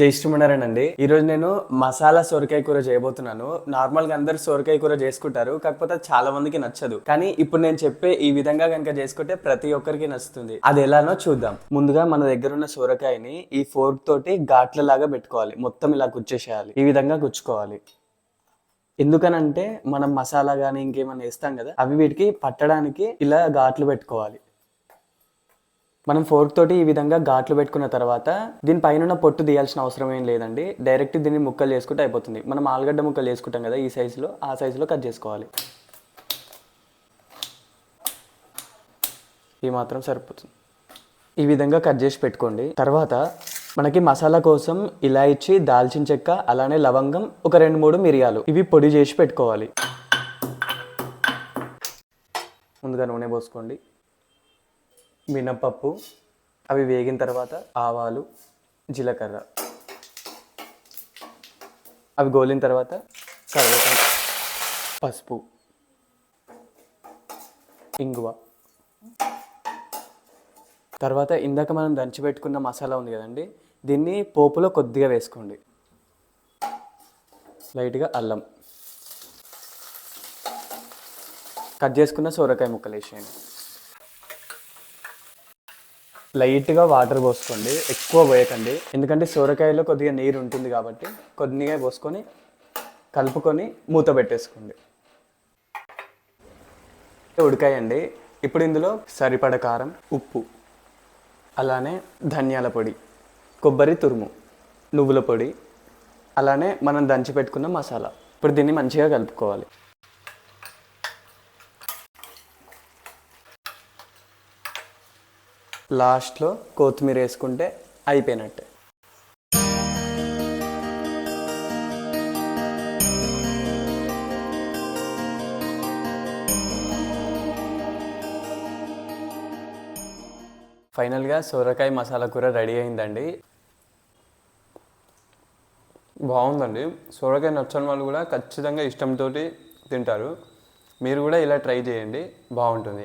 జై శ్రీమన్నారాయణ అండి ఈరోజు నేను మసాలా సొరకాయ కూర చేయబోతున్నాను. నార్మల్గా అందరు సొరకాయ కూర చేసుకుంటారు కాకపోతే చాలా మందికి నచ్చదు. కానీ ఇప్పుడు నేను చెప్పే ఈ విధంగా కనుక చేసుకుంటే ప్రతి ఒక్కరికి నచ్చుతుంది. అది ఎలానో చూద్దాం. ముందుగా మన దగ్గర ఉన్న సొరకాయని ఈ ఫోర్క్ తోటి ఘాట్ల లాగా పెట్టుకోవాలి. మొత్తం ఇలా గుచ్చేసేయాలి. ఈ విధంగా గుచ్చుకోవాలి. ఎందుకనంటే మనం మసాలా కానీ ఇంకేమైనా వేస్తాం కదా అవి వీటికి పట్టడానికి ఇలా ఘాట్లు పెట్టుకోవాలి. మనం ఫోర్క్ తోటి ఈ విధంగా ఘాట్లు పెట్టుకున్న తర్వాత దీని పైన ఉన్న పొట్టు తీయాల్సిన అవసరం ఏం లేదండి. డైరెక్ట్ దీన్ని ముక్కలు చేసుకుంటే అయిపోతుంది. మనం ఆలుగడ్డ ముక్కలు చేసుకుంటాం కదా ఈ సైజులో ఆ సైజులో కట్ చేసుకోవాలి. ఈ మాత్రం సరిపోతుంది. ఈ విధంగా కట్ చేసి పెట్టుకోండి. తర్వాత మనకి మసాలా కోసం ఇలాయచి దాల్చిన చెక్క అలానే లవంగం ఒక రెండు మూడు మిరియాలు ఇవి పొడి చేసి పెట్టుకోవాలి. ముందుగా నూనె పోసుకోండి. మినపప్పు అవి వేగిన తర్వాత ఆవాలు జీలకర్ర. అవి గోలిన తర్వాత కరివేపాకు పసుపు ఇంగువ. తర్వాత ఇందాక మనం దంచి పెట్టుకున్న మసాలా ఉంది కదండి దీన్ని పోపులో కొద్దిగా వేసుకోండి. లైట్గా అల్లం. కట్ చేసుకున్న సోరకాయ ముక్కలు వేసేయండి. లైట్గా వాటర్ పోసుకోండి ఎక్కువ పోయకండి. ఎందుకంటే సోరకాయలో కొద్దిగా నీరు ఉంటుంది కాబట్టి కొద్దిగా పోసుకొని కలుపుకొని మూత పెట్టేసుకోండి. ఉడకాయండి. ఇప్పుడు ఇందులో సరిపడ కారం ఉప్పు అలానే ధనియాల పొడి కొబ్బరి తురుము నువ్వుల పొడి అలానే మనం దంచి పెట్టుకున్న మసాలా. ఇప్పుడు దీన్ని మంచిగా కలుపుకోవాలి. లాస్ట్లో కొత్తిమీర వేసుకుంటే అయిపోయినట్టే. ఫైనల్గా సొరకాయ మసాలా కూర రెడీ అయిందండి. బాగుందండి. సొరకాయ నచ్చని వాళ్ళు కూడా ఖచ్చితంగా ఇష్టంతో తింటారు. మీరు కూడా ఇలా ట్రై చేయండి. బాగుంటుంది.